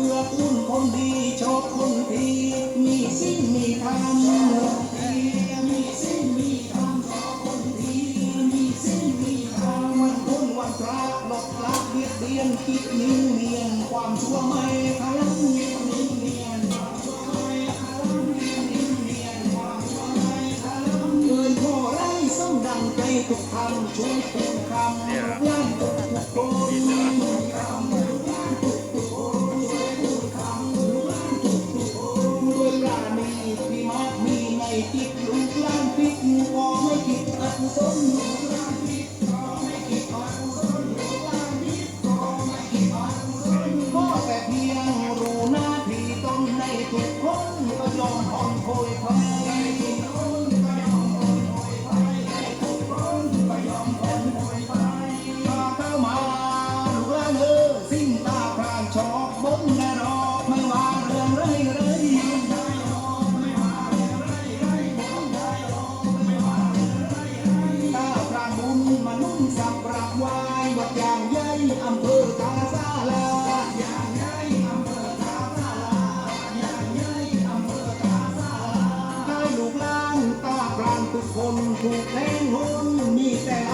เอื้อคุณคนดีชอบคนดีมีสิ่งมีธรรมมีสิ่งมีธรรมชอบคนดีมีสิ่งมีธรรมวันคุณวันพระลดละเบียดเบียนคิดนิ่งเนียนความชั่วไม่ทะลังนิ่งเนียนความชั่วไม่ทะลังนิ่งเนียนความชั่วไม่ทะลังเกินพอไรสมดังใจทุกคำช่วยทุกคำลา คิดลุงล้านคิดพอไม่คิดอันต้นลุานคิดพอไม่คิดอันต้นลุานคิดพอไม่คินต้นก็แต่เพียงรูนาทีต้อในทุกคนก็ยอมอ่อน ใหญ่อำเภอกาซาลาย่าอำเภอกาซาลาย่าอำเภอตาซาลาให้ลูกหลานตาปรานทุกคนถูกแทงหุนมีแต่